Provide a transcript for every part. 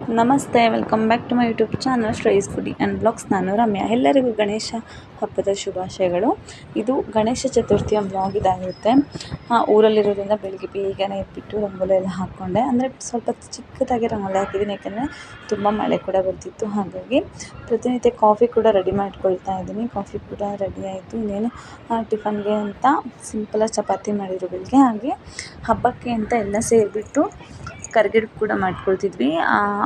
ನಮಸ್ತೆ welcome back to my YouTube channel ಸ್ಟ್ರೈಸ್ foodie and blogs ನಾನು ರಮ್ಯಾ. ಎಲ್ಲರಿಗೂ ಗಣೇಶ ಹಬ್ಬದ ಶುಭಾಶಯಗಳು. ಇದು ಗಣೇಶ ಚತುರ್ಥಿಯ ಬ್ಲಾಗ್ ಇದಾಗಿರುತ್ತೆ. ಊರಲ್ಲಿರೋದ್ರಿಂದ ಬೆಳಿಗ್ಗೆ ಬೇಗನೆ ಎದ್ಬಿಟ್ಟು ರಂಗೋಲಿ ಎಲ್ಲ ಹಾಕ್ಕೊಂಡೆ. ಅಂದರೆ ಸ್ವಲ್ಪ ಚಿಕ್ಕದಾಗಿ ರಂಗೋಲಿ ಹಾಕಿದ್ದೀನಿ, ಯಾಕಂದರೆ ತುಂಬ ಮಳೆ ಕೂಡ ಬರ್ತಿತ್ತು. ಹಾಗಾಗಿ ಪ್ರತಿನಿತ್ಯ ಕಾಫಿ ಕೂಡ ರೆಡಿ ಮಾಡ್ಕೊಳ್ತಾ ಇದ್ದೀನಿ. ಕಾಫಿ ಕೂಡ ರೆಡಿ ಆಯಿತು. ಇನ್ನೇನು ಟಿಫನ್ಗೆ ಅಂತ ಸಿಂಪಲಾಗಿ ಚಪಾತಿ ಮಾಡಿದ್ರು ಬೆಳಿಗ್ಗೆ. ಹಾಗೆ ಹಬ್ಬಕ್ಕೆ ಅಂತ ಎಲ್ಲ ಸೇರಿಬಿಟ್ಟು ಕರ್ಗಿಡ್ ಕೂಡ ಮಾಡ್ಕೊಳ್ತಿದ್ವಿ.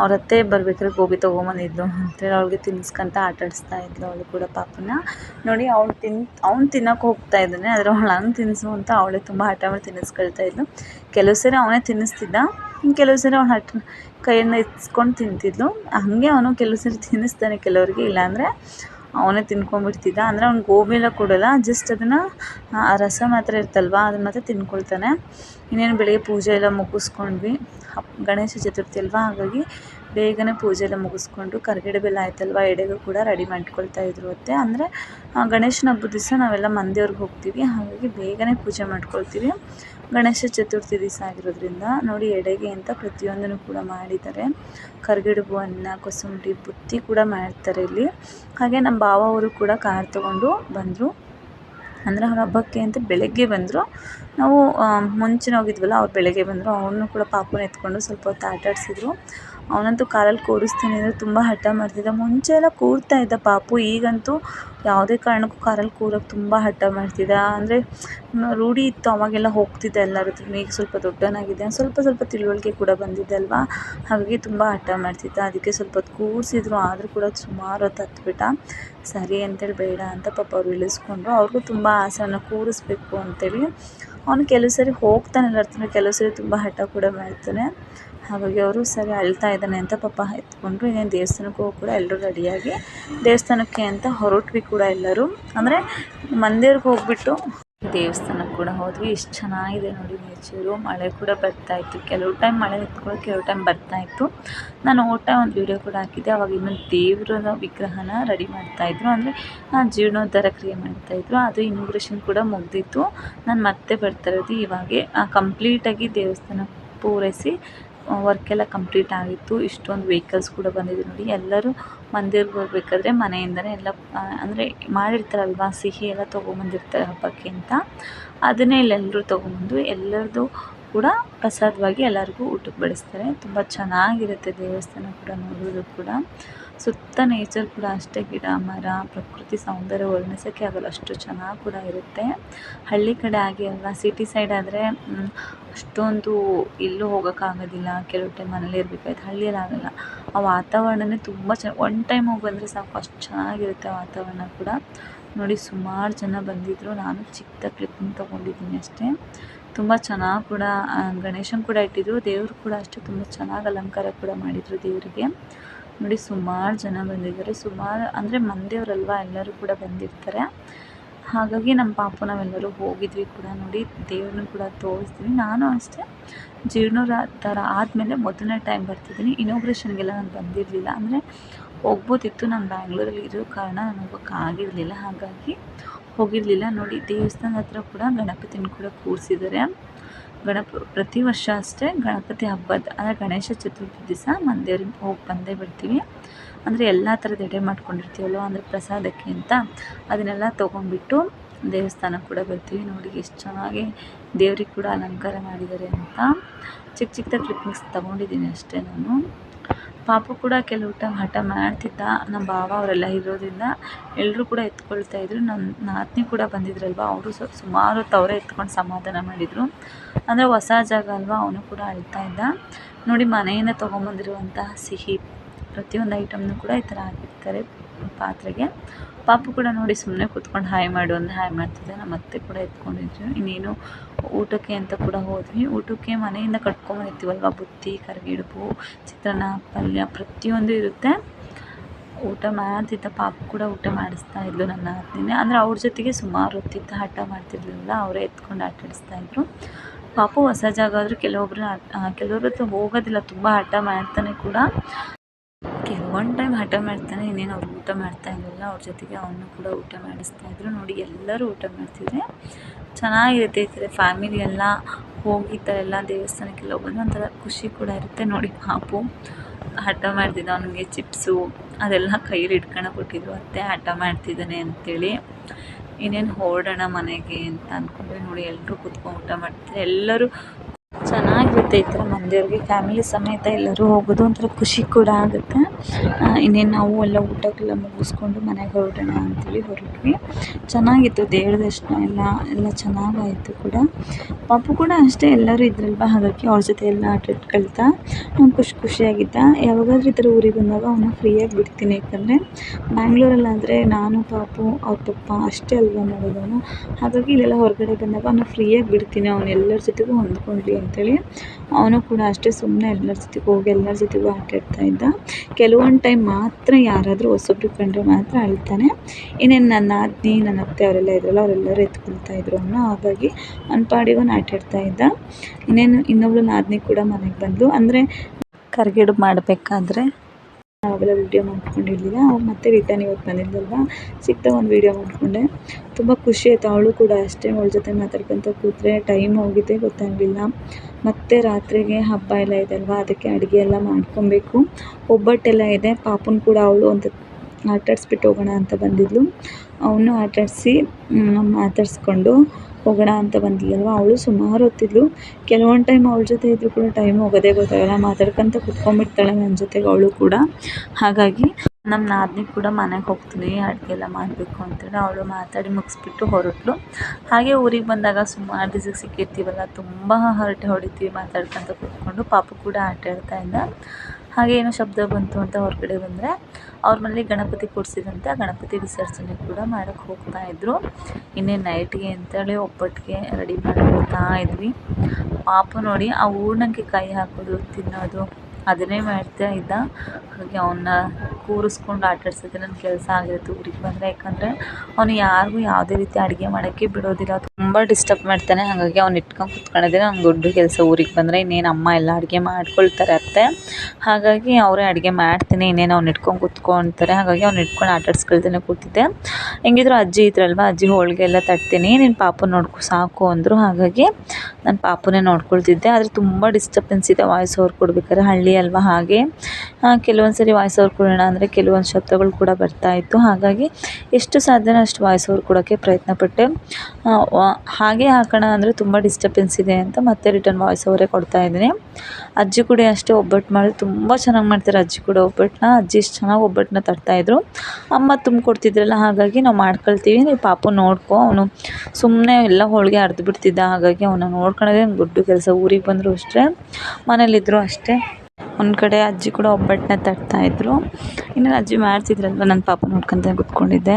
ಅವ್ರ ಅತ್ತೆ ಬರ್ಬೇಕಾದ್ರೆ ಗೋಬಿ ತೊಗೊಂಬಂದಿದ್ಲು ಅಂತೇಳಿ ಅವ್ಳಿಗೆ ತಿನ್ನಿಸ್ಕೊಂತ ಆಟ ಆಡಿಸ್ತಾ ಇದ್ಲು ಅವಳು ಕೂಡ ಪಾಪನ. ನೋಡಿ ಅವ್ಳು ತಿನ್, ಅವ್ನು ತಿನ್ನೋಕೆ ಹೋಗ್ತಾ ಇದ್ದಾನೆ, ಆದರೆ ಅವಳು ಹಂಗೆ ತಿನ್ನಿಸು ಅಂತ ಅವಳೇ ತುಂಬ ಹಠ ಮಾಡಿ ತಿನ್ನಿಸ್ಕೊಳ್ತಾ ಇದ್ಲು. ಕೆಲವು ಸರಿ ಅವನೇ ತಿನ್ನಿಸ್ತಿದ್ದ ಕೆಲವು ಸರಿ ಅವ್ನು ಹಠ ಕೈಯನ್ನು ಇಸ್ಕೊಂಡು ತಿಂತಿದ್ಲು. ಹಾಗೆ ಅವನು ಕೆಲವು ಸರಿ ತಿನ್ನಿಸ್ತಾನೆ ಕೆಲವರಿಗೆ, ಇಲ್ಲಾಂದರೆ ಅವನೇ ತಿನ್ಕೊಂಡ್ಬಿಡ್ತಿದ್ದ. ಅಂದರೆ ಅವ್ನು ಗೋಬಿ ಎಲ್ಲ ಕೊಡೋಲ್ಲ ಜಸ್ಟ್ ಅದನ್ನು ರಸ ಮಾತ್ರ ಇರ್ತಲ್ವ, ಅದನ್ನ ಮಾತ್ರ ತಿನ್ಕೊಳ್ತಾನೆ. ಇನ್ನೇನು ಬೆಳಗ್ಗೆ ಪೂಜೆ ಎಲ್ಲ ಮುಗಿಸ್ಕೊಂಡ್ವಿ. ಗಣೇಶ ಚತುರ್ಥಿ ಅಲ್ವಾ, ಹಾಗಾಗಿ ಬೇಗನೆ ಪೂಜೆ ಎಲ್ಲ ಮುಗಿಸ್ಕೊಂಡು ಕರ್ಗಡೆ ಬೆಲ್ಲ ಆಯ್ತಲ್ವ, ಎಡೆಗೂ ಕೂಡ ರೆಡಿ ಮಾಡ್ಕೊಳ್ತಾ ಇದ್ರು ಅತ್ತೆ. ಅಂದರೆ ಗಣೇಶನ ಹಬ್ಬದ ದಿವಸ ನಾವೆಲ್ಲ ಮಂದಿಯವ್ರಿಗೆ ಹೋಗ್ತೀವಿ, ಹಾಗಾಗಿ ಬೇಗನೆ ಪೂಜೆ ಮಾಡ್ಕೊಳ್ತೀವಿ. ಗಣೇಶ ಚತುರ್ಥಿ ದಿವಸ ಆಗಿರೋದ್ರಿಂದ ನೋಡಿ ಎಡೆಗೆ ಅಂತ ಪ್ರತಿಯೊಂದನ್ನು ಕೂಡ ಮಾಡಿದ್ದಾರೆ. ಕರ್ಗಿಡುಬು ಅನ್ನ, ಕೋಸಂಬರಿ, ಬುತ್ತಿ ಕೂಡ ಮಾಡ್ತಾರೆ ಇಲ್ಲಿ. ಹಾಗೆ ನಮ್ಮ ಭಾವ ಅವರು ಕೂಡ ಕಾರ್ ತಗೊಂಡು ಬಂದರು. ಅಂದರೆ ಅವ್ರ ಹಬ್ಬಕ್ಕೆ ಅಂತ ಬೆಳಗ್ಗೆ ಬಂದರು. ನಾವು ಮುಂಚೆ ಹೋಗಿದ್ವಲ್ಲ, ಅವ್ರು ಬೆಳಗ್ಗೆ ಬಂದರು. ಅವ್ರನ್ನೂ ಕೂಡ ಪಾಪುನ ಎತ್ಕೊಂಡು ಸ್ವಲ್ಪ ಹೊತ್ತು ಆಟ ಆಡಿಸಿದ್ರು ಅವನಂತೂ ಕಾಲಲ್ಲಿ ಕೂರಿಸ್ತೀನಿ ಅಂದರೆ ತುಂಬ ಹಠ ಮಾಡ್ತಿದ್ದ. ಮುಂಚೆ ಎಲ್ಲ ಕೂರ್ತಾ ಇದ್ದ ಪಾಪು, ಈಗಂತೂ ಯಾವುದೇ ಕಾರಣಕ್ಕೂ ಕಾರಲ್ಲಿ ಕೂರೋಕೆ ತುಂಬ ಹಠ ಮಾಡ್ತಿದ್ದ. ಅಂದರೆ ರೂಢಿ ಇತ್ತು, ಅವಾಗೆಲ್ಲ ಹೋಗ್ತಿದ್ದ ಎಲ್ಲರ. ಹತ್ರ ಈಗ ಸ್ವಲ್ಪ ದೊಡ್ಡವನಾಗಿದೆ ಸ್ವಲ್ಪ ಸ್ವಲ್ಪ ತಿಳುವಳಿಕೆ ಕೂಡ ಬಂದಿದೆ ಅಲ್ವಾ? ಹಾಗಾಗಿ ತುಂಬ ಹಠ ಮಾಡ್ತಿದ್ದ. ಅದಕ್ಕೆ ಸ್ವಲ್ಪ ಹೊತ್ತು ಕೂರಿಸಿದ್ರು, ಆದರೂ ಕೂಡ ಸುಮಾರು ಹೊತ್ತು ಹತ್ಬಿಟ್ಟ. ಸರಿ ಅಂತೇಳಿ ಬೇಡ ಅಂತ ಪಾಪ ಅವ್ರು ಇಳಿಸ್ಕೊಂಡ್ರು. ಅವ್ರಿಗೂ ತುಂಬ ಆಸೆ ಅವನ್ನ ಕೂರಿಸ್ಬೇಕು ಅಂತೇಳಿ. ಅವನು ಕೆಲವು ಸರಿ ಹೋಗ್ತಾನೆ ಎಲ್ಲರ ಹತ್ರ ಕೆಲವು ಸರಿ ತುಂಬ ಹಠ ಕೂಡ ಮಾಡ್ತಾನೆ. ಹಾಗಾಗಿ ಅವರು ಸರಿ ಅಳ್ತಾ ಇದ್ದಾನೆ ಅಂತ ಪಾಪ ಎತ್ಕೊಂಡ್ರು. ಇನ್ನೇನು ದೇವಸ್ಥಾನಕ್ಕೆ ಕೂಡ ಎಲ್ಲರೂ ರೆಡಿಯಾಗಿ ದೇವಸ್ಥಾನಕ್ಕೆ ಅಂತ ಹೊರಟ್ವಿ ಕೂಡ ಎಲ್ಲರೂ. ಅಂದರೆ ಮಂದಿರ್ಗೆ ಹೋಗ್ಬಿಟ್ಟು ದೇವಸ್ಥಾನಕ್ಕೆ ಕೂಡ ಹೋದ್ವಿ. ಇಷ್ಟು ಚೆನ್ನಾಗಿದೆ ನೋಡಿ ನೇಚರು ಮಳೆ ಕೂಡ ಬರ್ತಾ ಇತ್ತು. ಕೆಲವು ಟೈಮ್ ಮಳೆ ನಿಂತ್ಕೊಳ್ಳೋ ಕೆಲವು ಟೈಮ್ ಬರ್ತಾ ಇತ್ತು. ನಾನು ಓಟ ಒಂದು ವಿಡಿಯೋ ಕೂಡ ಹಾಕಿದ್ದೆ. ಅವಾಗ ಇನ್ನೊಂದು ದೇವರ ವಿಗ್ರಹನ ರೆಡಿ ಮಾಡ್ತಾಯಿದ್ರು ಅಂದರೆ ಜೀರ್ಣೋದ್ಧಾರ ಕ್ರಿಯೆ ಮಾಡ್ತಾಯಿದ್ರು ಅದು ಇನ್ಗ್ರೇಷನ್ ಕೂಡ ಮುಗ್ದಿತ್ತು. ನಾನು ಮತ್ತೆ ಬರ್ತಾ ಇರೋದು ಇವಾಗೆ. ಕಂಪ್ಲೀಟಾಗಿ ದೇವಸ್ಥಾನ ಪೂರೈಸಿ ವರ್ಕ್ ಎಲ್ಲ ಕಂಪ್ಲೀಟ್ ಆಗಿತ್ತು. ಇಷ್ಟೊಂದು ವೆಹಿಕಲ್ಸ್ ಕೂಡ ಬಂದಿದೆ ನೋಡಿ. ಎಲ್ಲರೂ ಮಂದಿರ್ಗೆ ಹೋಗ್ಬೇಕಾದ್ರೆ ಮನೆಯಿಂದನೇ ಎಲ್ಲ ಅಂದರೆ ಮಾಡಿರ್ತಾರಲ್ವಾ? ಸಿಹಿ ಎಲ್ಲ ತೊಗೊಂಬಂದಿರ್ತಾರೆ ಹಬ್ಬಕ್ಕೆ ಅಂತ. ಅದನ್ನೇ ಇಲ್ಲೆಲ್ಲರೂ ತೊಗೊಂಬಂದು ಎಲ್ಲರದು ಕೂಡ ಪ್ರಸಾದವಾಗಿ ಎಲ್ಲರಿಗೂ ಊಟಕ್ಕೆ ಬಡಿಸ್ತಾರೆ. ತುಂಬ ಚೆನ್ನಾಗಿರುತ್ತೆ ದೇವಸ್ಥಾನ ಕೂಡ ನೋಡೋದು ಕೂಡ. ಸುತ್ತ ನೇಚರ್ ಕೂಡ ಅಷ್ಟೇ ಗಿಡ, ಮರ, ಪ್ರಕೃತಿ ಸೌಂದರ್ಯ ವರ್ಣಿಸೋಕ್ಕೆ ಆಗಲ್ಲ. ಅಷ್ಟು ಚೆನ್ನಾಗಿ ಕೂಡ ಇರುತ್ತೆ. ಹಳ್ಳಿ ಕಡೆ ಆಗಿ ಅಲ್ವಾ? ಸಿಟಿ ಸೈಡ್ ಆದರೆ ಅಷ್ಟೊಂದು ಎಲ್ಲೂ ಹೋಗೋಕ್ಕಾಗೋದಿಲ್ಲ. ಕೆಲವು ಟೈಮ್ ಮನೇಲಿ ಇರಬೇಕಾಯ್ತು ಹಳ್ಳಿಯಲ್ಲಿ ಆಗಲ್ಲ. ಆ ವಾತಾವರಣನೇ ತುಂಬ ಚೆನ್ನ ಒನ್ ಟೈಮ್ ಹೋಗಿ ಬಂದರೆ ಸಾಕು, ಅಷ್ಟು ಚೆನ್ನಾಗಿರುತ್ತೆ ವಾತಾವರಣ ಕೂಡ. ನೋಡಿ, ಸುಮಾರು ಜನ ಬಂದಿದ್ರು. ನಾನು ಚಿಕ್ಕದಾಗಿ ಕ್ಲಿಪ್ಪಿಂಗ್ ತೊಗೊಂಡಿದ್ದೀನಿ ಅಷ್ಟೇ. ತುಂಬ ಚೆನ್ನಾಗಿ ಕೂಡ ಗಣೇಶನ ಕೂಡ ಇಟ್ಟಿದ್ರು. ದೇವರು ಕೂಡ ಅಷ್ಟೇ ತುಂಬ ಚೆನ್ನಾಗಿ ಅಲಂಕಾರ ಕೂಡ ಮಾಡಿದರು ದೇವರಿಗೆ. ನೋಡಿ ಸುಮಾರು ಜನ ಬಂದಿದ್ದಾರೆ. ಸುಮಾರು ಅಂದರೆ ಮಂದಿಯವರಲ್ವ? ಎಲ್ಲರೂ ಕೂಡ ಬಂದಿರ್ತಾರೆ. ಹಾಗಾಗಿ ನಮ್ಮ ಪಾಪು ನಾವೆಲ್ಲರೂ ಹೋಗಿದ್ವಿ ಕೂಡ ನೋಡಿ. ದೇವ್ರನ್ನ ಕೂಡ ತೋರಿಸ್ತೀನಿ. ನಾನು ಅಷ್ಟೇ ಥರ ಆದಮೇಲೆ ಮೊದಲನೇ ಟೈಮ್ ಬರ್ತಿದ್ದೀನಿ. ಇನೋಗ್ರೇಷನ್ಗೆಲ್ಲ ನಾನು ಬಂದಿರಲಿಲ್ಲ. ಅಂದರೆ ಹೋಗ್ಬೋದಿತ್ತು. ನಾನು ಬ್ಯಾಂಗ್ಳೂರಲ್ಲಿ ಇರೋ ಕಾರಣ ನಾನು ಹೋಗೋಕ್ಕಾಗಿರಲಿಲ್ಲ ಹಾಗಾಗಿ ಹೋಗಿರಲಿಲ್ಲ. ನೋಡಿ ದೇವಸ್ಥಾನದ ಹತ್ರ ಕೂಡ ಗಣಪತಿನ ಕೂಡ ಕೂರಿಸಿದ್ದಾರೆ. ಗಣಪ ಪ್ರತಿ ವರ್ಷ ಅಷ್ಟೇ ಗಣಪತಿ ಹಬ್ಬದ, ಅಂದರೆ ಗಣೇಶ ಚತುರ್ಥಿ ದಿವಸ ಮಂದಿರಕ್ಕೆ ಹೋಗಿ ಬಂದೇ ಬಿಡ್ತೀವಿ. ಅಂದರೆ ಎಲ್ಲ ಥರದ ಎಡೆ ಮಾಡ್ಕೊಂಡಿರ್ತೀವಲ್ವ, ಅಂದರೆ ಪ್ರಸಾದಕ್ಕೆ ಅಂತ. ಅದನ್ನೆಲ್ಲ ತೊಗೊಂಡ್ಬಿಟ್ಟು ದೇವಸ್ಥಾನ ಕೂಡ ಬರ್ತೀವಿ. ನೋಡಿ ಎಷ್ಟು ಚೆನ್ನಾಗಿ ದೇವ್ರಿಗೆ ಕೂಡ ಅಲಂಕಾರ ಮಾಡಿದ್ದಾರೆ ಅಂತ. ಚಿಕ್ಕ ಚಿಕ್ಕದಾಗಿ ಕ್ಲಿಪ್ಪಿಂಗ್ಸ್ ತೊಗೊಂಡಿದ್ದೀನಿ ಅಷ್ಟೇ ನಾನು. ಪಾಪು ಕೂಡ ಕೆಲವು ಟೈಮ್ ಹಠ ಮಾಡ್ತಿದ್ದ. ನಮ್ಮ ಭಾವ ಅವರೆಲ್ಲ ಇರೋದ್ರಿಂದ ಎಲ್ಲರೂ ಕೂಡ ಎತ್ಕೊಳ್ತಾ ಇದ್ರು. ನನ್ನ ನಾದಿನಿ ಕೂಡ ಬಂದಿದ್ರಲ್ವ, ಅವರು ಸುಮಾರು ಹೊತ್ತು ಅವರೇ ಎತ್ಕೊಂಡು ಸಮಾಧಾನ ಮಾಡಿದರು. ಅಂದರೆ ಹೊಸ ಜಾಗ ಅಲ್ವಾ, ಅವನು ಕೂಡ ಅಳ್ತಾ ಇದ್ದ. ನೋಡಿ ಮನೆಯಿಂದ ತೊಗೊಂಬಂದಿರುವಂತಹ ಸಿಹಿ, ಪ್ರತಿಯೊಂದು ಐಟಮ್ನು ಕೂಡ ಈ ಥರ ಹಾಕಿರ್ತಾರೆ. ಪಾತ್ರೆಗೆ. ಪಾಪು ಕೂಡ ನೋಡಿ ಸುಮ್ಮನೆ ಕೂತ್ಕೊಂಡು ಹಾಯ್ ಮಾಡು ಅಂದರೆ ಹಾಯ್ ಮಾಡ್ತಿದ್ದೆ. ನಮ್ಮ ಅತ್ತೆ ಕೂಡ ಎತ್ಕೊಂಡಿದ್ರು. ಇನ್ನೇನು ಊಟಕ್ಕೆ ಅಂತ ಕೂಡ ಹೋದ್ವಿ. ಊಟಕ್ಕೆ ಮನೆಯಿಂದ ಕಟ್ಕೊಂಬಂದಿರ್ತೀವಲ್ವ ಬುತ್ತಿ, ಕರಿಗಿಡುಬು, ಚಿತ್ರಾನ್ನ, ಪಲ್ಯ ಪ್ರತಿಯೊಂದು ಇರುತ್ತೆ. ಊಟ ಮಾಡ್ತಿದ್ದ ಪಾಪು ಕೂಡ ಊಟ ಮಾಡಿಸ್ತಾ ಇದ್ಲು ನನ್ನ ಅತ್ತೆನೇ ಅಂದರೆ ಅವ್ರ ಜೊತೆಗೆ ಸುಮಾರು ಹೊತ್ತಿದ್ದ ಹಠ ಮಾಡ್ತಿರ್ಲಿಲ್ಲ. ಅವರೇ ಎತ್ಕೊಂಡು ಆಟ ಆಡಿಸ್ತಾ ಇದ್ರು. ಪಾಪು ಹೊಸ ಜಾಗ ಆದರೂ ಕೆಲವೊಬ್ರು ಕೆಲವ್ರ ಹತ್ರ ಹೋಗೋದಿಲ್ಲ. ತುಂಬ ಹಠ ಮಾಡ್ತಾನೆ ಕೂಡ. ಕೆಲವೊಂದು ಟೈಮ್ ಹಠ ಮಾಡ್ತಾನೆ, ಇನ್ನೇನು ಅವ್ರು ಊಟ ಮಾಡ್ತಾ ಇರಲಿಲ್ಲ, ಅವ್ರ ಜೊತೆಗೆ ಅವನು ಕೂಡ ಊಟ ಮಾಡಿಸ್ತಾ ಇದ್ದರು ನೋಡಿ ಎಲ್ಲರೂ ಊಟ ಮಾಡ್ತಿದ್ರೆ ಚೆನ್ನಾಗಿರುತ್ತೆ ಈ ಥರ ಫ್ಯಾಮಿಲಿ ಎಲ್ಲ ಹೋಗಿ ಈ ಥರ ಎಲ್ಲ ದೇವಸ್ಥಾನಕ್ಕೆಲ್ಲ ಹೋಗೋದು, ಒಂಥರ ಖುಷಿ ಕೂಡ ಇರುತ್ತೆ. ನೋಡಿ ಪಾಪು ಹಠ ಮಾಡ್ತಿದ್ದ, ಅವನಿಗೆ ಚಿಪ್ಸು ಅದೆಲ್ಲ ಕೈಲಿ ಇಟ್ಕೊಂಡು ಕೊಟ್ಟಿದ್ರು. ಅತ್ತೆ ಹಠ ಮಾಡ್ತಿದ್ದಾನೆ ಅಂತೇಳಿ. ಇನ್ನೇನು ಹೊರಡೋಣ ಮನೆಗೆ ಅಂತ ಅಂದ್ಕೊಂಡ್ರೆ ನೋಡಿ ಎಲ್ಲರೂ ಕೂತ್ಕೊಂಡು ಊಟ ಮಾಡ್ತಿದ್ರು ಎಲ್ಲರೂ ಚೆನ್ನಾಗಿರುತ್ತೆ ಈ ಥರ ಮಂದಿರ್ಗೆ ಫ್ಯಾಮಿಲಿ ಸಮೇತ ಎಲ್ಲರೂ ಹೋಗೋದು ಒಂಥರ ಖುಷಿ ಕೂಡ ಆಗುತ್ತೆ. ಇನ್ನೇನು ನಾವು ಎಲ್ಲ ಊಟಕ್ಕೆಲ್ಲ ಮುಗಿಸ್ಕೊಂಡು ಮನೆಗೆ ಹೊರಡೋಣ ಅಂತೇಳಿ ಹೊರಟ್ವಿ. ಚೆನ್ನಾಗಿತ್ತು ದೇವ್ರ ದರ್ಶನ ಎಲ್ಲ ಎಲ್ಲ ಚೆನ್ನಾಗಾಯಿತು ಕೂಡ. ಪಾಪು ಕೂಡ ಅಷ್ಟೇ ಎಲ್ಲರೂ ಇದ್ರಲ್ವ? ಹಾಗಾಗಿ ಅವ್ರ ಜೊತೆ ಎಲ್ಲ ಆಟ ಆಡ್ಕೊಳ್ತಾ ಅವ್ನು ಖುಷಿ ಖುಷಿಯಾಗಿದ್ದ. ಯಾವಾಗಾದ್ರೂ ಈ ಥರ ಊರಿಗೆ ಬಂದಾಗ ಅವನ್ನ ಫ್ರೀಯಾಗಿ ಬಿಡ್ತೀನಿ ಯಾಕಂದರೆ ಬ್ಯಾಂಗ್ಳೂರಲ್ಲಾದರೆ ನಾನು, ಪಾಪು, ಅವ್ರ ಪಪ್ಪ ಅಷ್ಟೇ ಅಲ್ವಾ ನೋಡೋದು ಹಾಗಾಗಿ ಇಲ್ಲೆಲ್ಲ ಹೊರಗಡೆ ಬಂದಾಗ ಅವನ್ನ ಫ್ರೀಯಾಗಿ ಬಿಡ್ತೀನಿ. ಅವ್ನು ಎಲ್ಲರ ಜೊತೆಗೂ ಹೊಂದ್ಕೊಳ್ಳಿ ಅಂತೇಳಿ. ಅವನು ಕೂಡ ಅಷ್ಟೇ ಸುಮ್ಮನೆ ಎಲ್ಲರ ಜೊತೆಗೂ ಹೋಗಿ ಎಲ್ಲರ ಜೊತೆಗೂ ಆಟಾಡ್ತಾ ಇದ್ದ. ಕೆಲವೊಂದು ಟೈಮ್ ಮಾತ್ರ ಯಾರಾದರೂ ಹೊಸಬ್ರು ಕಂಡ್ರೆ ಮಾತ್ರ ಅಳ್ತಾನೆ. ಇನ್ನೇನು ನನ್ನ ನಾದಿನಿ ನನ್ನ ಅತ್ತೆ ಅವರೆಲ್ಲ ಇದ್ರಲ್ಲ, ಅವರೆಲ್ಲರೂ ಎತ್ಕೊಳ್ತಾ ಇದ್ರು ಅವನ್ನ ಹಾಗಾಗಿ ಅವ್ನ ಪಾಡಿಗೆ ಅವ್ನು ಆಟ ಆಡ್ತಾ ಇದ್ದ. ಇನ್ನೇನು, ಇನ್ನೊಬ್ಳು ನಾದಿನಿ ಕೂಡ ಮನೆಗೆ ಬಂದಳು ಅಂದರೆ ಕರಿಗಡುಬು ಮಾಡಬೇಕಾದ್ರೆ ಅವೆಲ್ಲ ವೀಡಿಯೋ ಮಾಡ್ಕೊಂಡಿರಲಿಲ್ಲ. ಅವಾಗ ಮತ್ತೆ ರಿಟರ್ನ್ ಇವತ್ತು ಬಂದಿದ್ದಲ್ವ ಸಿಕ್ತಾ ಒಂದು ವೀಡಿಯೋ ಮಾಡಿಕೊಂಡೆ. ತುಂಬ ಖುಷಿ ಆಯಿತು. ಅವಳು ಕೂಡ ಅಷ್ಟೇ ಅವಳ ಜೊತೆ ಮಾತಾಡ್ಕೊತ ಕೂತ್ರೆ ಟೈಮ್ ಹೋಗಿದ್ದೇ ಗೊತ್ತಾಗಲಿಲ್ಲ. ಮತ್ತು ರಾತ್ರಿಗೆ ಹಬ್ಬ ಎಲ್ಲ ಇದೆ ಅಲ್ವಾ? ಅದಕ್ಕೆ ಅಡುಗೆ ಎಲ್ಲ ಮಾಡ್ಕೊಬೇಕು. ಒಬ್ಬಟ್ಟೆಲ್ಲ ಇದೆ. ಪಾಪುನ ಕೂಡ ಅವಳು ಅಂತ ಆಟಾಡಿಸ್ಬಿಟ್ಟು ಹೋಗೋಣ ಅಂತ ಬಂದಿದ್ಲು. ಅವನು ಆಟಾಡಿಸಿ ಮಾತಾಡಿಸ್ಕೊಂಡು ಹೋಗೋಣ ಅಂತ ಬಂದಿದ್ದಲ್ವ ಅವಳು ಸುಮಾರು ಹೊತ್ತಿದ್ಲು. ಕೆಲವೊಂದು ಟೈಮ್ ಅವಳ ಜೊತೆ ಇದ್ದರೂ ಕೂಡ ಟೈಮ್ ಹೋಗೋದೇ ಗೊತ್ತಾಗಲ್ಲ. ಮಾತಾಡ್ಕೊತ ಕುತ್ಕೊಂಡ್ಬಿಡ್ತಾಳೆ ನನ್ನ ಜೊತೆಗೆ ಅವಳು ಕೂಡ. ಹಾಗಾಗಿ ನಮ್ಮ ನಾದ್ನಿ ಕೂಡ ಮನೆಗೆ ಹೋಗ್ತೀನಿ ಅಡುಗೆ ಎಲ್ಲ ಮಾಡಬೇಕು ಅಂತೇಳಿ ಅವಳು ಮಾತಾಡಿ ಮುಗಿಸ್ಬಿಟ್ಟು ಹೊರಟಳು ಹಾಗೆ ಊರಿಗೆ ಬಂದಾಗ ಸುಮಾರು ದಿವಸಕ್ಕೆ ಸಿಕ್ಕಿರ್ತೀವಲ್ಲ, ತುಂಬ ಹರಟೆ ಹೊಡಿತೀವಿ ಮಾತಾಡ್ಕೊತ ಕೂತ್ಕೊಂಡು. ಪಾಪು ಕೂಡ ಆಟ ಆಡ್ತಾ ಇದ್ದ. ಹಾಗೆ ಏನೋ ಶಬ್ದ ಬಂತು ಅಂತ ಹೊರಗಡೆ ಬಂದರೆ ಅವ್ರ ಮನೇಲಿ ಗಣಪತಿ ಕೂರಿಸಿದಂತೆ ಗಣಪತಿ ವಿಸರ್ಜನೆ ಕೂಡ ಮಾಡೋಕ್ಕೆ ಹೋಗ್ತಾ ಇದ್ದರು ಇನ್ನೇನು ನೈಟ್ಗೆ ಅಂತೇಳಿ ಒಬ್ಬಟ್ಟಿಗೆ ರೆಡಿ ಮಾಡ್ಕೊಳ್ತಾ ಇದ್ವಿ. ಪಾಪು ನೋಡಿ ಆ ಹೂರ್ಣಕ್ಕೆ ಕೈ ಹಾಕೋದು, ತಿನ್ನೋದು ಅದನ್ನೇ ಮಾಡ್ತಾ ಇದ್ದ. ಹಾಗೆ ಅವನ್ನ ಕೂರಿಸ್ಕೊಂಡು ಆಟ ಆಡ್ಸೋದೇ ನನ್ನ ಕೆಲಸ ಆಗಿರುತ್ತೆ ಊರಿಗೆ ಬಂದರೆ. ಯಾಕಂದರೆ ಅವನು ಯಾರಿಗೂ ಯಾವುದೇ ರೀತಿ ಅಡುಗೆ ಮಾಡೋಕ್ಕೆ ಬಿಡೋದಿಲ್ಲ. ತುಂಬ ಡಿಸ್ಟರ್ಬ್ ಮಾಡ್ತಾನೆ. ಹಾಗಾಗಿ ಅವ್ನು ಇಟ್ಕೊಂಡು ಕುತ್ಕೊಳ್ಳೋದೇ ನಂಗೆ ದೊಡ್ಡ ಕೆಲಸ ಊರಿಗೆ ಬಂದರೆ ಇನ್ನೇನು ಅಮ್ಮ ಎಲ್ಲ ಅಡುಗೆ ಮಾಡ್ಕೊಳ್ತಾರೆ ಅತ್ತೆ ಹಾಗಾಗಿ ಅವರೇ ಅಡುಗೆ ಮಾಡ್ತೀನಿ, ಇನ್ನೇನು ಅವ್ನು ಇಟ್ಕೊಂಡು ಕೂತ್ಕೊಂತಾರೆ. ಹಾಗಾಗಿ ಅವ್ನು ಇಟ್ಕೊಂಡು ಆಟ ಆಡ್ಸ್ಕೊಳ್ತಾನೆ ಕೂತಿದ್ದೆ. ಹೆಂಗಿದ್ರು ಅಜ್ಜಿ ಇದ್ರಲ್ವ? ಅಜ್ಜಿ ಹೋಳಿಗೆ ಎಲ್ಲ ತಟ್ತೀನಿ. ನಿನ್ನ ಪಾಪು ನೋಡ್ಕೊ, ಸಾಕು ಅಂದರು. ಹಾಗಾಗಿ ನನ್ನ ಪಾಪುನೇ ನೋಡ್ಕೊಳ್ತಿದ್ದೆ. ಆದರೆ ತುಂಬ ಡಿಸ್ಟರ್ಬೆನ್ಸ್ ಇದೆ. ವಾಯ್ಸ್ ಓವರ್ ಕೊಡ್ಬೇಕಾದ್ರೆ ಹಳ್ಳಿ ಅಲ್ವಾ ಹಾಗೆ? ಕೆಲವೊಂದು ಸರಿ ವಾಯ್ಸ್ ಓವರ್ ಕೊಡೋಣ ಅಂದರೆ ಕೆಲವೊಂದು ಶಬ್ದಗಳು ಕೂಡ ಬರ್ತಾಯಿತ್ತು ಹಾಗಾಗಿ ಎಷ್ಟು ಸಾಧ್ಯನೋ ಅಷ್ಟು ವಾಯ್ಸ್ ಓವರ್ ಕೊಡೋಕ್ಕೆ ಪ್ರಯತ್ನಪಟ್ಟೆ. ಹಾಗೆ ಹಾಕೋಣ ಅಂದರೆ ತುಂಬ ಡಿಸ್ಟರ್ಬೆನ್ಸ್ ಇದೆ ಅಂತ ಮತ್ತೆ ರಿಟರ್ನ್ ವಾಯ್ಸ್ ಓವರೇ ಕೊಡ್ತಾಯಿದ್ದೀನಿ ಅಜ್ಜಿ ಕೂಡ ಅಷ್ಟೇ ಒಬ್ಬಟ್ಟು ಮಾಡಿ ತುಂಬ ಚೆನ್ನಾಗಿ ಮಾಡ್ತಾರೆ ಅಜ್ಜಿ ಕೂಡ ಒಬ್ಬಟ್ಟನ್ನ. ಅಜ್ಜಿ ಇಷ್ಟು ಚೆನ್ನಾಗಿ ಒಬ್ಬಟ್ಟನ್ನ ತರ್ತಾಯಿದ್ರು ಅಮ್ಮ ತುಂಬಿಕೊಡ್ತಿದ್ರಲ್ಲ ಹಾಗಾಗಿ ನಾವು ಮಾಡ್ಕೊಳ್ತೀವಿ. ನೀವು ಪಾಪು ನೋಡ್ಕೊ, ಅವನು ಸುಮ್ಮನೆ ಎಲ್ಲ ಹೋಳಿಗೆ ಅರ್ದು ಬಿಡ್ತಿದ್ದ. ಹಾಗಾಗಿ ಅವನ ನೋಡ್ಕೊಳೋದೇ ದೊಡ್ಡ ಕೆಲಸ. ಊರಿಗೆ ಬಂದರೂ ಅಷ್ಟೇ ಮನೇಲಿದ್ದರೂ ಅಷ್ಟೇ. ಒಂದು ಕಡೆ ಅಜ್ಜಿ ಕೂಡ ಒಬ್ಬಟ್ಟನ್ನ ತಟ್ತಾಯಿದ್ರು ಇನ್ನು ಅಜ್ಜಿ ಮಾಡ್ತಿದ್ರಲ್ವ ನನ್ನ ಪಾಪ ನೋಡ್ಕೊತ ಕೂತ್ಕೊಂಡಿದ್ದೆ.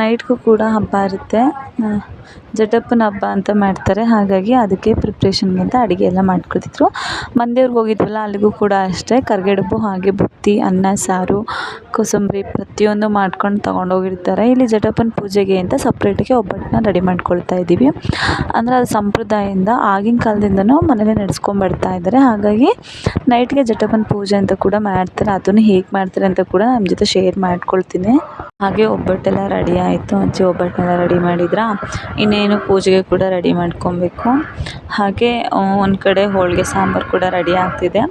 ನೈಟ್ಗೂ ಕೂಡ ಹಬ್ಬ ಇರುತ್ತೆ. ಜಟಪ್ಪನ ಹಬ್ಬ ಅಂತ ಮಾಡ್ತಾರೆ. ಹಾಗಾಗಿ ಅದಕ್ಕೆ ಪ್ರಿಪ್ರೇಷನ್ಗೆ ಅಂತ ಅಡುಗೆ ಎಲ್ಲ ಮಾಡ್ಕೊಳ್ತಿದ್ರು. ಮಂದಿರ್ಗೆ ಹೋಗಿದ್ವಲ್ಲ, ಅಲ್ಲಿಗೂ ಕೂಡ ಅಷ್ಟೇ. ಕರಿಗಡುಬು ಹಾಗೆ ಬುತ್ತಿ, ಅನ್ನ, ಸಾರು ಕೋಸಂಬರಿ ಪ್ರತಿಯೊಂದು ಮಾಡ್ಕೊಂಡು ತೊಗೊಂಡೋಗಿರ್ತಾರೆ ಇಲ್ಲಿ ಜಟಪ್ಪನ ಪೂಜೆಗೆ ಅಂತ ಸಪ್ರೇಟಿಗೆ ಒಬ್ಬಟ್ಟನ್ನ ರೆಡಿ ಮಾಡ್ಕೊಳ್ತಾ ಇದ್ದೀವಿ. ಅಂದರೆ ಅದು ಸಂಪ್ರದಾಯದಿಂದ ಆಗಿನ ಕಾಲದಿಂದನೂ ಮನೇಲೆ ನಡೆಸ್ಕೊಂಬರ್ತಾ ಇದ್ದಾರೆ. ಹಾಗಾಗಿ ನೈಟ್ಗೆ ಜಟಪ್ಪನ ಪೂಜೆ ಅಂತ ಕೂಡ ಮಾಡ್ತಾರೆ. ಅದನ್ನು ಹೇಗೆ ಮಾಡ್ತಾರೆ ಅಂತ ಕೂಡ ನಮ್ಮ ಜೊತೆ ಶೇರ್ ಮಾಡ್ಕೊಳ್ತೀನಿ. ಹಾಗೆ ಒಬ್ಬಟ್ಟೆಲ್ಲ ರೆಡಿ ಆಯಿತು. ಅಜ್ಜಿ ಒಬ್ಬಟ್ಟನ್ನೆಲ್ಲ ರೆಡಿ ಮಾಡಿದ್ರಾ. ಇನ್ನೇನು ಪೂಜೆಗೆ ಕೂಡ ರೆಡಿ ಮಾಡ್ಕೊಬೇಕು. ಹಾಗೆ ಒಂದು ಕಡೆ ಹೋಳಿಗೆ ಸಾಂಬಾರು ಕೂಡ ರೆಡಿ ಆಗ್ತಿದೆ.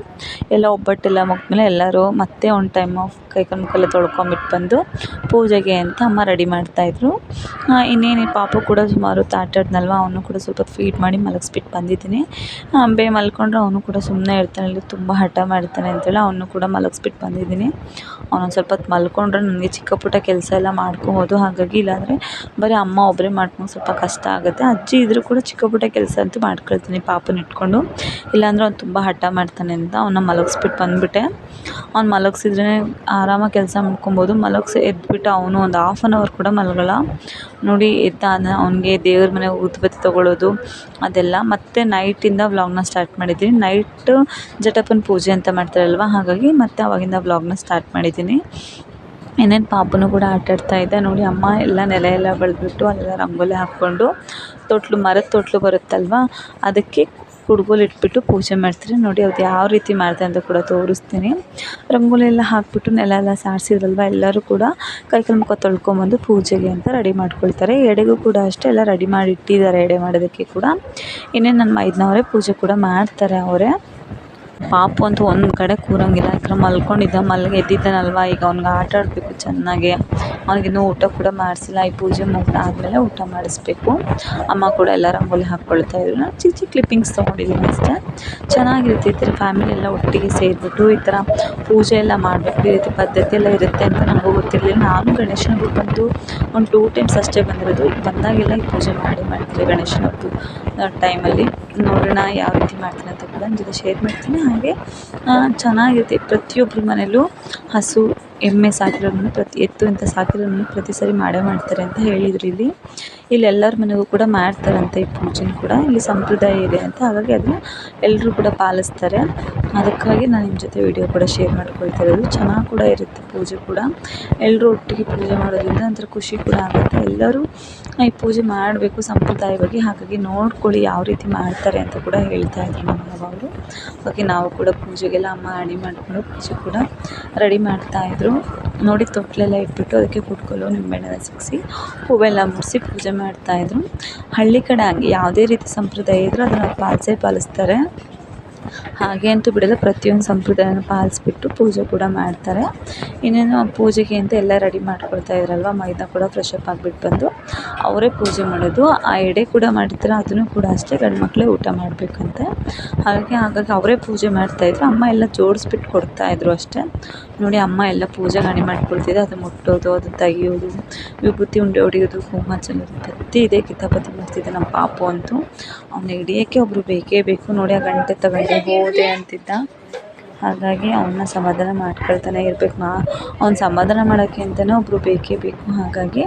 ಎಲ್ಲ ಒಬ್ಬಟ್ಟೆಲ್ಲ ಮುಗಿದ್ಮೇಲೆ ಎಲ್ಲರೂ ಮತ್ತೆ ಒಂದು ಟೈಮ್ ಆಫ್ ಕೈ ಕಾಲು ಮುಖ ತೊಳ್ಕೊಂಬಿಟ್ಟು ಬಂದು ಪೂಜೆಗೆ ಅಂತ ಅಮ್ಮ ರೆಡಿ ಮಾಡ್ತಾಯಿದ್ರು ಇನ್ನೇನು ಪಾಪು ಕೂಡ ಸುಮಾರು ಹೊತ್ತು ಆಟ ಆಡ್ನಲ್ವ ಅವನು ಕೂಡ ಸ್ವಲ್ಪ ಫೀಡ್ ಮಾಡಿ ಮಲಗಿಸ್ಬಿಟ್ಟು ಬಂದಿದ್ದೀನಿ. ಅಂಬೆ ಮಲ್ಕೊಂಡ್ರೆ ಅವನು ಕೂಡ ಸುಮ್ಮನೆ ಇರ್ತಾನೆ, ಇಲ್ಲಿ ತುಂಬ ಹಠ ಮಾಡ್ತಾನೆ ಅಂತೇಳಿ ಅವನು ಕೂಡ ಮಲಗಿಸ್ಬಿಟ್ಟು ಬಂದಿದ್ದೀನಿ. ಅವನೊಂದು ಸ್ವಲ್ಪ ಹೊತ್ತು ಮಲ್ಕೊಂಡ್ರೆ ನನಗೆ ಚಿಕ್ಕ ಪುಟ್ಟ ಕೆಲಸ ಎಲ್ಲ ಮಾಡ್ಕೊಬೋದು. ಹಾಗಾಗಿ ಇಲ್ಲಾಂದರೆ ಬರೀ ಅಮ್ಮ ಒಬ್ಬರೇ ಮಾಡ್ಕೊಂಡು ಸ್ವಲ್ಪ ಕಷ್ಟ ಆಗುತ್ತೆ. ಅಜ್ಜಿ ಇದ್ದರೂ ಕೂಡ ಚಿಕ್ಕ ಪುಟ್ಟ ಕೆಲಸ ಅಂತೂ ಮಾಡ್ಕೊಳ್ತೀನಿ ಪಾಪನ ಇಟ್ಕೊಂಡು. ಇಲ್ಲಾಂದರೆ ಅವ್ನು ತುಂಬ ಹಠ ಮಾಡ್ತಾನೆ ಅಂತ ಅವನ್ನ ಮಲಗಿಸ್ಬಿಟ್ಟು ಬಂದುಬಿಟ್ಟೆ. ಅವ್ನು ಮಲಗಿಸಿದ್ರೆ ಆರಾಮಾಗಿ ಕೆಲಸ ಮಾಡ್ಕೊಬೋದು. ಮಲಗಿಸಿ ಎದ್ದುಬಿಟ್ಟು ಅವನು ಒಂದು ಹಾಫ್ ಆನ್ ಅವರ್ ಕೂಡ ಮಲಗಲ್ಲ. ನೋಡಿ ಎದ್ದ ಅವನಿಗೆ ದೇವ್ರ ಮನೆ ಊದುಬತ್ತಿ ತೊಗೊಳ್ಳೋದು ಅದೆಲ್ಲ. ಮತ್ತು ನೈಟಿಂದ ವ್ಲಾಗ್ನ ಸ್ಟಾರ್ಟ್ ಮಾಡಿದ್ದೀನಿ. ನೈಟ್ ಜಟಪ್ಪನ ಪೂಜೆ ಅಂತ ಮಾಡ್ತಾರಲ್ವ? ಹಾಗಾಗಿ ಮತ್ತೆ ಆವಾಗಿಂದ ವ್ಲಾಗ್ನ ಸ್ಟಾರ್ಟ್ ಮಾಡಿದ್ದೀನಿ. ಇನ್ನೇನು ಪಾಪನೂ ಕೂಡ ಆಟಾಡ್ತಾ ಇದ್ದ ನೋಡಿ ಅಮ್ಮ ಎಲ್ಲ ನೆಲ ಎಲ್ಲ ಬಳಿದ್ಬಿಟ್ಟು ಅಲ್ಲೆಲ್ಲ ರಂಗೋಲಿ ಹಾಕ್ಕೊಂಡು ತೊಟ್ಲು, ಮರದ ತೊಟ್ಲು ಬರುತ್ತಲ್ವ? ಅದಕ್ಕೆ ಕುಡ್ಗೋಲು ಇಟ್ಬಿಟ್ಟು ಪೂಜೆ ಮಾಡ್ತಾರೆ. ನೋಡಿ ಅದು ಯಾವ ರೀತಿ ಮಾಡ್ತಾರೆ ಅಂತ ಕೂಡ ತೋರಿಸ್ತೀನಿ. ರಂಗೋಲಿ ಎಲ್ಲ ಹಾಕ್ಬಿಟ್ಟು ನೆಲ ಎಲ್ಲ ಸಾರಿಸಿದ್ರಲ್ವ ಎಲ್ಲರೂ ಕೂಡ ಕೈಕಾಲು ಮುಖ ತೊಳ್ಕೊಂಬಂದು ಪೂಜೆಗೆ ಅಂತ ರೆಡಿ ಮಾಡ್ಕೊಳ್ತಾರೆ. ಎಡೆಗೂ ಕೂಡ ಅಷ್ಟೇ ಎಲ್ಲ ರೆಡಿ ಮಾಡಿ ಇಟ್ಟಿದ್ದಾರೆ ಎಡೆ ಮಾಡೋದಕ್ಕೆ ಕೂಡ. ಇನ್ನೇನು ನನ್ನ ಮೈದನವರೇ ಪೂಜೆ ಕೂಡ ಮಾಡ್ತಾರೆ ಅವರೇ. ಪಾಪು ಅಂತೂ ಒಂದು ಕಡೆ ಕೂರಂಗಿಲ್ಲ. ಯಾಕಂದ್ರೆ ಮಲ್ಕೊಂಡಿದ್ದ ಮಲ್ಗೆ ಎದ್ದಿದ್ದಾನಲ್ವ? ಈಗ ಅವ್ನಿಗೆ ಆಟ ಆಡಬೇಕು ಚೆನ್ನಾಗಿ. ಅವ್ನಿಗಿನ್ನೂ ಊಟ ಕೂಡ ಮಾಡಿಸಿಲ್ಲ. ಈ ಪೂಜೆ ಮುಗ್ದಾದ್ಮೇಲೆ ಊಟ ಮಾಡಿಸ್ಬೇಕು. ಅಮ್ಮ ಕೂಡ ಎಲ್ಲ ರಂಗೋಲಿ ಹಾಕ್ಕೊಳ್ತಾ ಇದ್ರು. ನಾನು ಚಿಕ್ಕ ಚಿಕ್ಕ ಕ್ಲಿಪ್ಪಿಂಗ್ಸ್ ತೊಗೊಂಡಿದ್ದೀನಿ ಅಷ್ಟೇ. ಚೆನ್ನಾಗಿರುತ್ತೆ. ಈ ಥರ ಫ್ಯಾಮಿಲಿ ಎಲ್ಲ ಒಟ್ಟಿಗೆ ಸೇರಿಬಿಟ್ಟು ಈ ಥರ ಪೂಜೆ ಎಲ್ಲ ಮಾಡಬೇಕು. ಈ ರೀತಿ ಪದ್ಧತಿ ಎಲ್ಲ ಇರುತ್ತೆ ಅಂತ ನನಗೂ ಗೊತ್ತಿರಲಿಲ್ಲ. ನಾನು ಗಣೇಶನ ಹಬ್ಬಕ್ಕೆ ಬಂದು ಒಂದು ಟೂ ಟೈಮ್ಸ್ ಅಷ್ಟೇ ಬಂದಿರೋದು. ಬಂದಾಗೆಲ್ಲ ಈ ಪೂಜೆ ಮಾಡಿ ಮಾಡ್ತಾರೆ ಗಣೇಶನ ಹಬ್ಬದ ಟೈಮಲ್ಲಿ ನೋಡೋಣ ಯಾವ ರೀತಿ ಮಾಡ್ತೀನಿ ಅಂತ ಕೂಡ ನನ್ನ ಜೊತೆ ಶೇರ್ ಮಾಡ್ತೀನಿ. ಹಾಗೆ ಚೆನ್ನಾಗಿರುತ್ತೆ. ಪ್ರತಿಯೊಬ್ಬರ ಮನೇಲೂ ಹಸು ಎಮ್ಮೆ ಸಾಕಿರೋದನ್ನು ಪ್ರತಿ ಎತ್ತು ಅಂತ ಸಾಕಿರೋದನ್ನು ಪ್ರತಿ ಸರಿ ಮಾಡೇ ಮಾಡ್ತಾರೆ ಅಂತ ಹೇಳಿದ್ರು ಇಲ್ಲಿ. ಇಲ್ಲಿ ಎಲ್ಲರ ಮನೆಗೂ ಕೂಡ ಮಾಡ್ತಾರಂತೆ ಈ ಪೂಜೆನ ಕೂಡ. ಇಲ್ಲಿ ಸಂಪ್ರದಾಯ ಇದೆ ಅಂತ. ಹಾಗಾಗಿ ಅದನ್ನು ಎಲ್ಲರೂ ಕೂಡ ಪಾಲಿಸ್ತಾರೆ. ಅದಕ್ಕಾಗಿ ನಾನು ನಿಮ್ಮ ಜೊತೆ ವಿಡಿಯೋ ಕೂಡ ಶೇರ್ ಮಾಡ್ಕೊಳ್ತಾ ಇರೋದು. ಚೆನ್ನಾಗಿ ಕೂಡ ಇರುತ್ತೆ ಪೂಜೆ ಕೂಡ. ಎಲ್ಲರೂ ಒಟ್ಟಿಗೆ ಪೂಜೆ ಮಾಡೋದ್ರಿಂದ ಒಂಥರ ಖುಷಿ ಕೂಡ ಆಗುತ್ತೆ. ಎಲ್ಲರೂ ಈ ಪೂಜೆ ಮಾಡಬೇಕು ಸಂಪ್ರದಾಯವಾಗಿ ಹಾಗಾಗಿ ನೋಡ್ಕೊಳ್ಳಿ ಯಾವ ರೀತಿ ಮಾಡ್ತಾರೆ ಅಂತ ಕೂಡ ಹೇಳ್ತಾ ಇದ್ರು ನಮ್ಮ ಅವರು ಹಾಗೆ ನಾವು ಕೂಡ ಪೂಜೆಗೆಲ್ಲ ಅಮ್ಮ ಅಡಿ ಮಾಡಿಕೊಂಡು ಪೂಜೆ ಕೂಡ ರೆಡಿ ಮಾಡ್ತಾಯಿದ್ರು ನೋಡಿ ತೊಟ್ಲೆಲ್ಲ ಇಟ್ಬಿಟ್ಟು ಅದಕ್ಕೆ ಕುಟ್ಕಲು ನಿಂಬೆಹಣ್ಣೆಲ್ಲ ಸಿಕ್ಕಿಸಿ ಹೂವೆಲ್ಲ ಮುಡಿಸಿ ಪೂಜೆ ಮಾಡ್ತಾಯಿದ್ರು. ಹಳ್ಳಿ ಕಡೆ ಹಂಗೆ ಯಾವುದೇ ರೀತಿ ಸಂಪ್ರದಾಯ ಇದ್ದರೂ ಅದನ್ನು ಪಾಲಿಸೇ ಪಾಲಿಸ್ತಾರೆ. ಹಾಗೆ ಅಂತೂ ಬಿಡಲ್ಲ, ಪ್ರತಿಯೊಂದು ಸಂಪ್ರದಾಯನ ಪಾಲಿಸ್ಬಿಟ್ಟು ಪೂಜೆ ಕೂಡ ಮಾಡ್ತಾರೆ. ಇನ್ನೇನು ಪೂಜೆಗೆ ಅಂತ ಎಲ್ಲ ರೆಡಿ ಮಾಡ್ಕೊಳ್ತಾ ಇದ್ರಲ್ವ ಮೈದಾ ಕೂಡ ಫ್ರೆಶ್ ಅಪ್ ಆಗಿಬಿಟ್ಟು ಬಂದು. ಅವರೇ ಪೂಜೆ ಮಾಡೋದು, ಆ ಎಡೆ ಕೂಡ ಮಾಡ್ತಾರೆ, ಅದನ್ನು ಕೂಡ ಅಷ್ಟೇ ಗಂಡು ಮಕ್ಕಳೇ ಊಟ ಮಾಡಬೇಕಂತೆ. ಹಾಗೆ ಹಾಗಾಗಿ ಅವರೇ ಪೂಜೆ ಮಾಡ್ತಾಯಿದ್ರು ಅಮ್ಮ ಎಲ್ಲ ಜೋಡಿಸ್ಬಿಟ್ಟು ಕೊಡ್ತಾಯಿದ್ರು ಅಷ್ಟೇ. ನೋಡಿ ಅಮ್ಮ ಎಲ್ಲ ಪೂಜೆ ಗಾಣಿ ಮಾಡ್ಕೊಳ್ತಿದ್ದೆ ಅದು ಮುಟ್ಟೋದು, ಅದು ತೆಗಿಯೋದು, ವಿಭೂತಿ ಉಂಡೆ ಹೊಡೆಯೋದು ಕುಂಕುಮ ಚೆಲ್ಲೋದು ಪ್ರತಿ ಇದೇ ಕಿತಾಪತಿ ಮಾಡ್ತಿದ್ದೆ ನಮ್ಮ ಪಾಪು ಅಂತೂ. ಅವನ ಹಿಡಿಯೋಕ್ಕೆ ಒಬ್ಬರು ಬೇಕೇ ಬೇಕು. ನೋಡಿ ಆ ಗಂಟೆ ತಗೊಂಡು ಹೋದೆ ಅಂತಿದ್ದ. ಹಾಗಾಗಿ ಅವನ್ನ ಸಮಾಧಾನ ಮಾಡ್ಕೊಳ್ತಾನೆ ಇರ್ಬೇಕು. ಮಾ ಅವ್ನ ಸಮಾಧಾನ ಮಾಡೋಕ್ಕೆ ಅಂತಲೇ ಒಬ್ಬರು ಬೇಕೇ ಬೇಕು. ಹಾಗಾಗಿ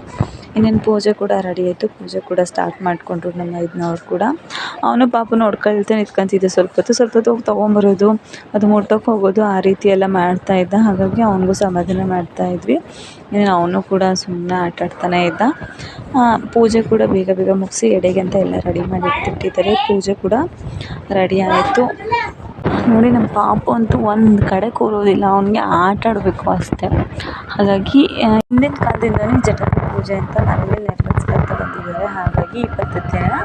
ಇನ್ನೇನು ಪೂಜೆ ಕೂಡ ರೆಡಿ ಆಯಿತು. ಪೂಜೆ ಕೂಡ ಸ್ಟಾರ್ಟ್ ಮಾಡಿಕೊಂಡ್ರು ನಮ್ಮ ಇದ್ನವ್ರು ಕೂಡ. ಅವನು ಪಾಪ ನೋಡ್ಕೊಳ್ತಾ ನಿಂತ್ಕೊಂತಿದ್ದ ಸ್ವಲ್ಪ ಹೊತ್ತು. ಸ್ವಲ್ಪ ಹೊತ್ತು ಹೋಗಿ ತೊಗೊಂಬರೋದು, ಅದು ಮುಟ್ಟೋಕೆ ಹೋಗೋದು, ಆ ರೀತಿ ಎಲ್ಲ ಮಾಡ್ತಾಯಿದ್ದ ಹಾಗಾಗಿ ಅವನಿಗೂ ಸಮಾಧಾನ ಮಾಡ್ತಾಯಿದ್ವಿ ಇನ್ನೇನು ಅವನು ಕೂಡ ಸುಮ್ಮನೆ ಆಟ ಆಡ್ತಾನೆ ಇದ್ದ. ಪೂಜೆ ಕೂಡ ಬೇಗ ಬೇಗ ಮುಗಿಸಿ ಎಡೆಗೆ ಅಂತ ಎಲ್ಲ ರೆಡಿ ಮಾಡಿ ಇಟ್ಟಿದ್ದಾರೆ ಪೂಜೆ ಕೂಡ ರೆಡಿ ಆಯಿತು. ನೋಡಿ ನಮ್ಮ ಪಾಪು ಅಂತೂ ಒಂದು ಕಡೆ ಕೂರೋದಿಲ್ಲ. ಅವನಿಗೆ ಆಟ ಆಡಬೇಕು ಅಷ್ಟೇ. ಹಾಗಾಗಿ ಹಿಂದಿನ ಕಾಲದಿಂದಲೇ ಜಟರ ಪೂಜೆ ಅಂತ ಮನೇಲಿ ನೆರವೇರಿಸ್ಕೊಳ್ತಾ ಬಂದಿದ್ದಾರೆ ಹಾಗಾಗಿ ಈ ಪದ್ಧತಿಯನ್ನು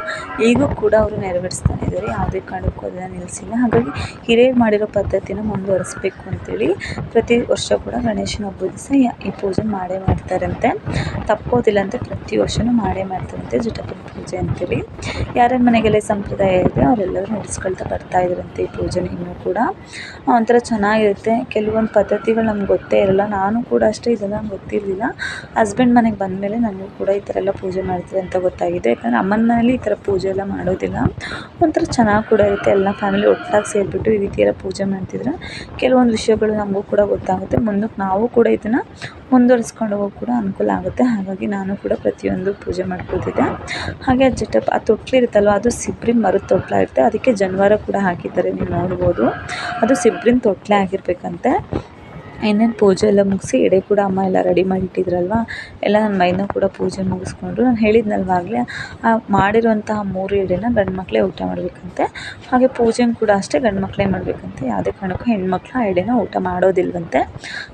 ಈಗೂ ಕೂಡ ಅವರು ನೆರವೇರಿಸ್ತಾ ಇದ್ದಾರೆ. ಯಾವುದೇ ಕಾರಣಕ್ಕೂ ಅದನ್ನು ನಿಲ್ಲಿಸಿಲ್ಲ. ಹಾಗಾಗಿ ಹಿರಿಯರು ಮಾಡಿರೋ ಪದ್ಧತಿನ ಮುಂದುವರಿಸ್ಬೇಕು ಅಂತೇಳಿ ಪ್ರತಿ ವರ್ಷ ಕೂಡ ಗಣೇಶನ ಹಬ್ಬದ ದಿವಸ ಈ ಪೂಜೆ ಮಾಡೇ ಮಾಡ್ತಾರಂತೆ. ತಪ್ಪೋದಿಲ್ಲ ಅಂತ ಪ್ರತಿ ವರ್ಷವೂ ಮಾಡೇ ಮಾಡ್ತಾರಂತೆ ಜುಟಪನ ಪೂಜೆ ಅಂತೇಳಿ. ಯಾರ್ಯಾರ ಮನೆಗೆಲ್ಲ ಸಂಪ್ರದಾಯ ಇದೆ ಅವರೆಲ್ಲರೂ ನಡೆಸ್ಕೊಳ್ತಾ ಬರ್ತಾ ಇದ್ದಾರಂತೆ ಈ ಪೂಜೆನ ಇನ್ನೂ ಕೂಡ. ಒಂಥರ ಚೆನ್ನಾಗಿರುತ್ತೆ. ಕೆಲವೊಂದು ಪದ್ಧತಿಗಳು ನಮ್ಗೆ ಗೊತ್ತೇ ಇರಲ್ಲ. ನಾನು ಕೂಡ ಅಷ್ಟೇ ಇದೆಲ್ಲ ಗೊತ್ತಿರಲಿಲ್ಲ. ಹಸ್ಬೆಂಡ್ ಮನೆಗೆ ಬಂದಮೇಲೆ ನನಗೂ ಕೂಡ ಈ ಥರ ಎಲ್ಲ ಪೂಜೆ ಮಾಡ್ತಾರೆ ಅಂತ ಗೊತ್ತಾಗಿದೆ. ಯಾಕಂದರೆ ಅಮ್ಮನ ಮನೇಲಿ ಈ ಥರ ಪೂಜೆ ಎಲ್ಲ ಮಾಡೋದಿಲ್ಲ. ಒಂಥರ ಚೆನ್ನಾಗಿ ಕೂಡ ಇರುತ್ತೆ. ಎಲ್ಲ ಫ್ಯಾಮಿಲಿ ಒಟ್ಟಾಗಿ ಸೇರಿಬಿಟ್ಟು ಈ ರೀತಿ ಎಲ್ಲ ಪೂಜೆ ಮಾಡ್ತಿದ್ರೆ ಕೆಲವೊಂದು ವಿಷಯಗಳು ನಮಗೂ ಕೂಡ ಗೊತ್ತಾಗುತ್ತೆ. ಮುಂದಕ್ಕೆ ನಾವು ಕೂಡ ಇದನ್ನು ಮುಂದುವರಿಸ್ಕೊಂಡು ಹೋಗೋಕೆ ಕೂಡ ಅನುಕೂಲ ಆಗುತ್ತೆ. ಹಾಗಾಗಿ ನಾನು ಕೂಡ ಪ್ರತಿಯೊಂದು ಪೂಜೆ ಮಾಡ್ಕೊಳ್ತಿದ್ದೆ. ಹಾಗೆ ಜಟಪ್ ಆ ತೊಟ್ಲಿರುತ್ತಲ್ವ ಅದು ಸಿಬ್ರಿನ ಮರದ ತೊಟ್ಲ ಇರುತ್ತೆ. ಅದಕ್ಕೆ ಜನವಾರ ಕೂಡ ಹಾಕಿದ್ದಾರೆ. ನೀವು ನೋಡ್ಬೋದು. ಅದು ಸಿಬ್ರಿನ ತೊಟ್ಲೆ ಆಗಿರಬೇಕಂತೆ. ಇನ್ನೇನು ಪೂಜೆ ಎಲ್ಲ ಮುಗಿಸಿ ಎಡೆ ಕೂಡ ಅಮ್ಮ ಎಲ್ಲ ರೆಡಿ ಮಾಡಿ ಇಟ್ಟಿದ್ರಲ್ವ ಎಲ್ಲ ನನ್ನ ಮೈನ ಕೂಡ ಪೂಜೆ ಮುಗಿಸ್ಕೊಂಡ್ರು ನಾನು ಹೇಳಿದ್ನಲ್ವ ಆಗಲೇ, ಆ ಮಾಡಿರುವಂತಹ ಮೂರು ಎಡೆನ ಗಂಡು ಮಕ್ಕಳೇ ಊಟ ಮಾಡಬೇಕಂತೆ. ಹಾಗೆ ಪೂಜೆ ಕೂಡ ಅಷ್ಟೇ ಗಂಡು ಮಕ್ಕಳೇ ಮಾಡಬೇಕಂತೆ. ಯಾವುದೇ ಕಾರಣಕ್ಕೂ ಹೆಣ್ಮಕ್ಳು ಆ ಎಡೆನ ಊಟ ಮಾಡೋದಿಲ್ವಂತೆ.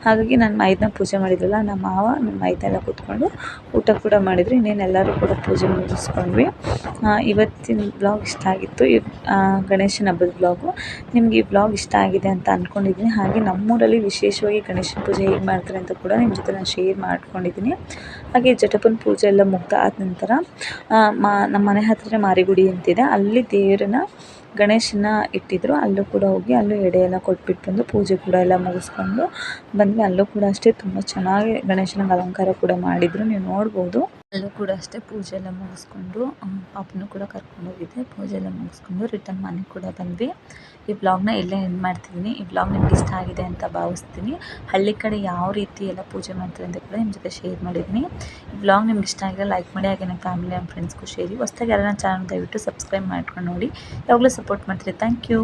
ಹಾಗಾಗಿ ನಾನು ಮೈದನ ಪೂಜೆ ಮಾಡಿದ್ರಲ್ಲ ನಮ್ಮ ಮಾವ ನಮ್ಮ ಮೈದೆಲ್ಲ ಕೂತ್ಕೊಂಡು ಊಟ ಕೂಡ ಮಾಡಿದ್ರು. ಇನ್ನೇನು ಎಲ್ಲರೂ ಕೂಡ ಪೂಜೆ ಮುಗಿಸ್ಕೊಂಡ್ವಿ. ಇವತ್ತಿನ ಬ್ಲಾಗ್ ಇಷ್ಟ ಆಗಿತ್ತು. ಗಣೇಶನ ಹಬ್ಬದ ಬ್ಲಾಗು. ನಿಮ್ಗೆ ಈ ಬ್ಲಾಗ್ ಇಷ್ಟ ಆಗಿದೆ ಅಂತ ಅಂದ್ಕೊಂಡಿದ್ದೀನಿ ಹಾಗೆ ನಮ್ಮೂರಲ್ಲಿ ವಿಶೇಷವಾಗಿ ಗಣೇಶನ ಪೂಜೆ ಹೇಗೆ ಮಾಡ್ತಾರೆ ಅಂತ ಕೂಡ ನಿಮ್ಮ ಜೊತೆ ನಾನು ಶೇರ್ ಮಾಡ್ಕೊಂಡಿದ್ದೀನಿ ಹಾಗೆ ಜಟಪನ ಪೂಜೆ ಎಲ್ಲ ಮುಗ್ದು ಆದ ನಂತರ ನಮ್ಮ ಮನೆ ಹತ್ತಿರ ಮಾರಿಗುಡಿ ಅಂತಿದೆ. ಅಲ್ಲಿ ದೇವರನ್ನ ಗಣೇಶನ ಇಟ್ಟಿದ್ರು. ಅಲ್ಲೂ ಕೂಡ ಹೋಗಿ ಅಲ್ಲೂ ಎಡೆ ಎಲ್ಲ ಕೊಟ್ಬಿಟ್ಟು ಬಂದು ಪೂಜೆ ಕೂಡ ಎಲ್ಲ ಮುಗಿಸ್ಕೊಂಡು ಬಂದ್ವಿ. ಅಲ್ಲೂ ಕೂಡ ಅಷ್ಟೇ ತುಂಬ ಚೆನ್ನಾಗಿ ಗಣೇಶನಿಗೆ ಅಲಂಕಾರ ಕೂಡ ಮಾಡಿದ್ರು. ನೀವು ನೋಡ್ಬೋದು. ಅಲ್ಲೂ ಕೂಡ ಅಷ್ಟೇ ಪೂಜೆ ಎಲ್ಲ ಮುಗಿಸ್ಕೊಂಡು ಪಾಪನೂ ಕೂಡ ಕರ್ಕೊಂಡು ಹೋಗಿದ್ದೆ. ಪೂಜೆ ಎಲ್ಲ ಮುಗಿಸ್ಕೊಂಡು ರಿಟರ್ನ್ ಮನೆಗೆ ಕೂಡ ಬಂದ್ವಿ. ಈ ಬ್ಲಾಗ್ನ ಇಲ್ಲೇ ಎಂಡ್ ಮಾಡ್ತಿದ್ದೀನಿ ಈ ಬ್ಲಾಗ್ ನಿಮ್ಗೆ ಇಷ್ಟ ಆಗಿದೆ ಅಂತ ಭಾವಿಸ್ತೀನಿ. ಹಳ್ಳಿ ಕಡೆ ಯಾವ ರೀತಿ ಎಲ್ಲ ಪೂಜೆ ಮಾಡ್ತಾರೆ ಅಂತ ಕೂಡ ನಿಮ್ಮ ಜೊತೆ ಶೇರ್ ಮಾಡಿದ್ದೀನಿ ಈ ಬ್ಲಾಗ್ ನಿಮ್ಗೆ ಇಷ್ಟ ಆಗಿದೆ ಲೈಕ್ ಮಾಡಿ ಹಾಗೆ ನಮ್ಮ ಫ್ಯಾಮಿಲಿ ಆ್ಯಂಡ್ ಫ್ರೆಂಡ್ಸ್ಗೂ ಶೇರಿ ಹೊಸ್ದಾಗಿ ಎಲ್ಲ ಚಾನಲ್ ದಯವಿಟ್ಟು ಸಬ್ಸ್ಕ್ರೈಬ್ ಮಾಡ್ಕೊಂಡು ನೋಡಿ. ಯಾವಾಗಲೂ ಸಪೋರ್ಟ್ ಮಾಡ್ತೀರಿ. Thank you